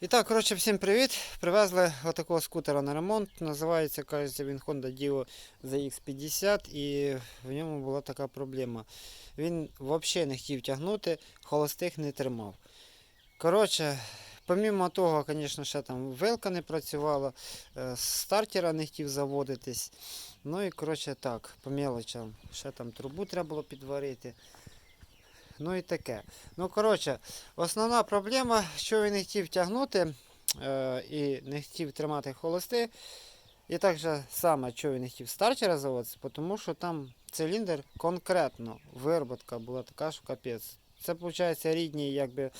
І так, коротше, всім привіт. Привезли отакого скутера на ремонт. Називається, кажеться, він Honda Dio ZX50 і в ньому була така проблема. Він взагалі не хотів тягнути, холостих не тримав. Коротше, помімо того, звісно, ще там вилка не працювала, е, стартера не хотів заводитись. Ну і коротше так, по мелочам. Ще там трубу треба було підварити. Ну і таке. Ну, коротше, Основна проблема, що він не хотів тягнути е, і не хотів тримати холости. І так же саме, що він не хотів стартера заводити, тому що там циліндр конкретно виробітка була така, що капець. Це, виходить, рідні якби,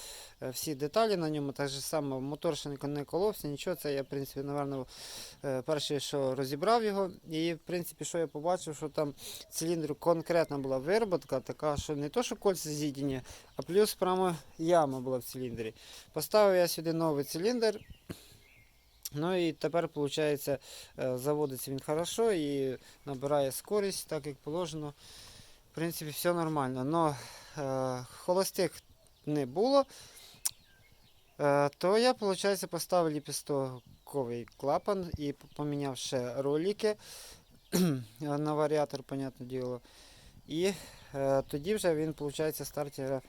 е, всі деталі на ньому, так же саме мотор ще не- коловся, нічого. Це я, в принципі, напевно, е, перший, що розібрав його. І, в принципі, що я побачив, що там циліндру конкретна була вироботка, така, що не то, що кольця з'їдені, а плюс прямо яма була в циліндрі. Поставив я сюди новий циліндр. Ну і тепер, виходить, заводиться він хорошо і набирає скорість, так як положено. Принципі, все нормально. Но е, холостих не було. Е, то я, виходить, поставив ліпістоковий клапан і поміняв ще ролики на варіатор, понятне діло. І е, тоді вже він, виходить, стартера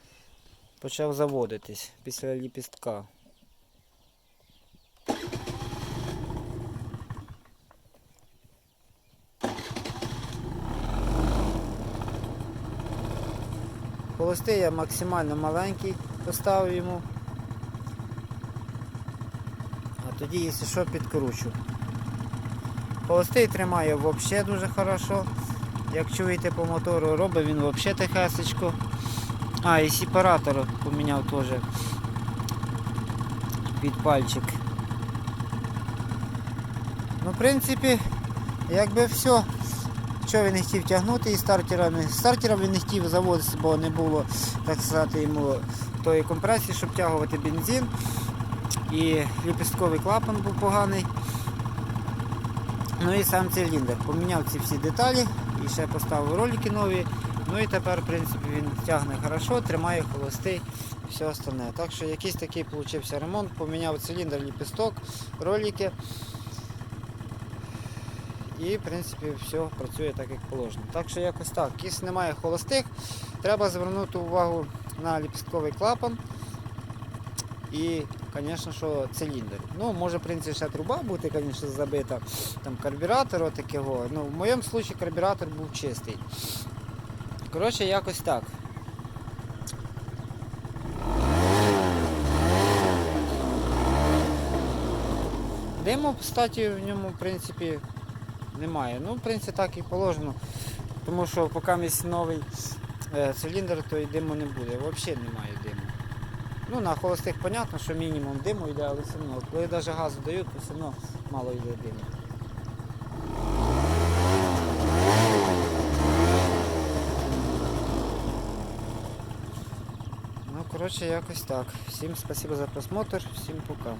почав заводитись після ліпістка. Холостий я максимально маленький поставив йому. А тоді, якщо що, підкручу. Холостий тримає взагалі дуже хорошо. Як чуєте по мотору, робить він взагалі тихесечко. А, і сепаратор поміняв теж під пальчик. Ну, в принципі, якби все. Що він не хотів тягнути і стартера не. Стартера він не хотів заводитися, бо не було, так сказати, йому тої компресії, щоб тягувати бензин. І ліпістковий клапан був поганий. Ну і сам циліндр. Поміняв ці всі деталі і ще поставив ролики нові. Ну і тепер, в принципі, він тягне хорошо, тримає холостий, все остальне. Так що якийсь такий получився ремонт. Поміняв циліндр, ліпісток, ролики. І, в принципі, все працює так, як положено. Так що якось так. Якщо немає холостих, треба звернути увагу на ліпістковий клапан і, звісно, що циліндр. Ну, може, в принципі, ще труба бути, звісно, забита. Там карбюратор отакого. Ну, в моєму випадку карбюратор був чистий. Коротше, якось так. Диму, кстати, в ньому, в принципі, немає. Ну, в принципі, так і положено. Тому що поки місць новий е, циліндр, то і диму не буде. Взагалі немає диму. Ну, на холостих, понятно, що мінімум диму йде, але все одно. Коли навіть газу дають, то все одно мало йде диму. Ну, коротше, якось так. Всім спасибо за просмотр, всім пока.